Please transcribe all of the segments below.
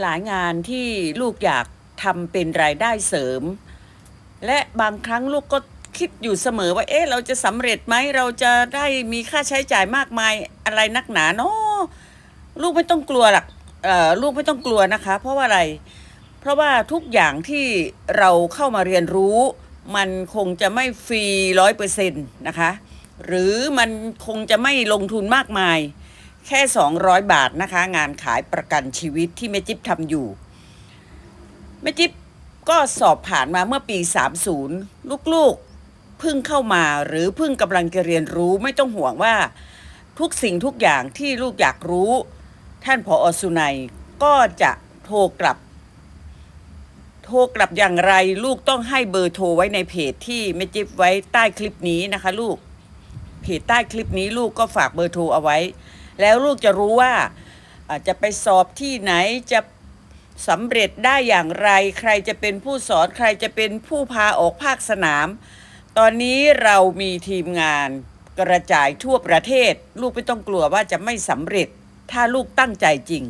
หลายงานที่ลูกอยากทำเป็นรายได้เสริม และบางครั้งลูกก็คิดอยู่เสมอว่า เอ๊ะ เราจะสำเร็จไหม เราจะได้มีค่าใช้จ่ายมากมายอะไรนักหนาเนาะลูกไม่ต้องกลัวหรอกเอ่อลูกไม่ต้องกลัวนะคะ เพราะว่าอะไร เพราะว่าทุกอย่างที่เราเข้ามาเรียนรู้ มันคงจะไม่ฟรีร้อยเปอร์เซ็นต์นะคะ หรือมันคงจะไม่ลงทุนมากมาย แค่ 200 บาทนะคะ งานขายประกันชีวิตที่แม่จิ๊บทำอยู่แม่จิ๊บก็สอบผ่านมาเมื่อปี 30 ลูกๆเพิ่งเข้ามาหรือเพิ่งกำลังจะเรียนรู้ไม่ต้องห่วงว่า ทุกสิ่งทุกอย่างที่ลูกอยากรู้ ท่านผออสุนัยก็จะโทรกลับ โทรกลับอย่างไรลูกต้องให้เบอร์โทรไว้ในเพจที่แม่จิ๊บไว้ใต้คลิปนี้นะคะลูก เพจใต้คลิปนี้ลูกก็ฝากเบอร์โทรเอาไว้ แล้วลูกจะรู้ว่าอ่าจะไปสอบที่ไหนจะสำเร็จได้อย่างไร ใครจะเป็นผู้สอนใครจะเป็นผู้พาออกภาคสนาม ตอนนี้เรามีทีมงานกระจายทั่วประเทศ ลูกไม่ต้องกลัวว่าจะไม่สำเร็จถ้าลูกตั้งใจจริง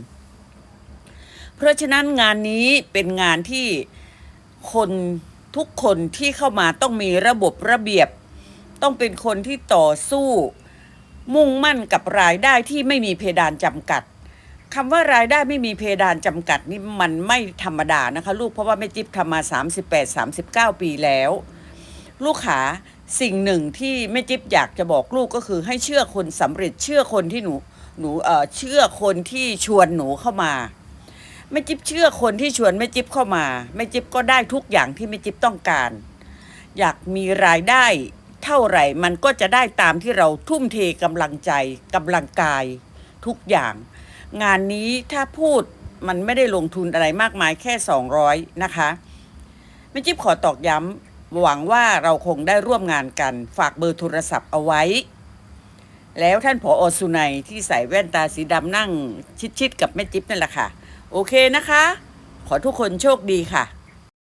เพราะฉะนั้นงานนี้เป็นงานที่คนทุกคนที่เข้ามาต้องมีระบบระเบียบ ต้องเป็นคนที่ต่อสู้ มุ่งมั่นกับรายได้ที่ไม่มีเพดานจำกัดคำว่ารายได้ไม่มีเพดานจำกัดนี่มันไม่ธรรมดานะคะ ลูกเพราะว่าแม่จิ๊บทำมา 38-39 ปีแล้ว ลูกขาสิ่งหนึ่งที่แม่จิ๊บอยากจะบอกลูกก็คือให้เชื่อคนสำเร็จเชื่อคนที่หนูหนูเอ่อเชื่อคนที่ชวนหนูเข้ามาแม่จิ๊บเชื่อคนที่ชวนแม่จิ๊บเข้ามาแม่จิ๊บก็ได้ทุกอย่างที่แม่จิ๊บต้องการ อยากมีรายได้ เท่าไหร่ มันก็จะได้ตามที่เราทุ่มเทกำลังใจกำลังกายทุกอย่าง งานนี้ถ้าพูดมันไม่ได้ลงทุนอะไรมากมายแค่ 200 นะคะแม่จิ๊บขอตอกย้ำหวังว่าเราคงได้ร่วมงานกันฝากเบอร์โทรศัพท์เอาไว้ แล้วท่านผออสุนัยที่ใส่แว่นตาสีดำนั่งชิดๆกับแม่จิ๊บนั่นแหละค่ะ โอเคนะคะ ขอทุกคนโชคดีค่ะ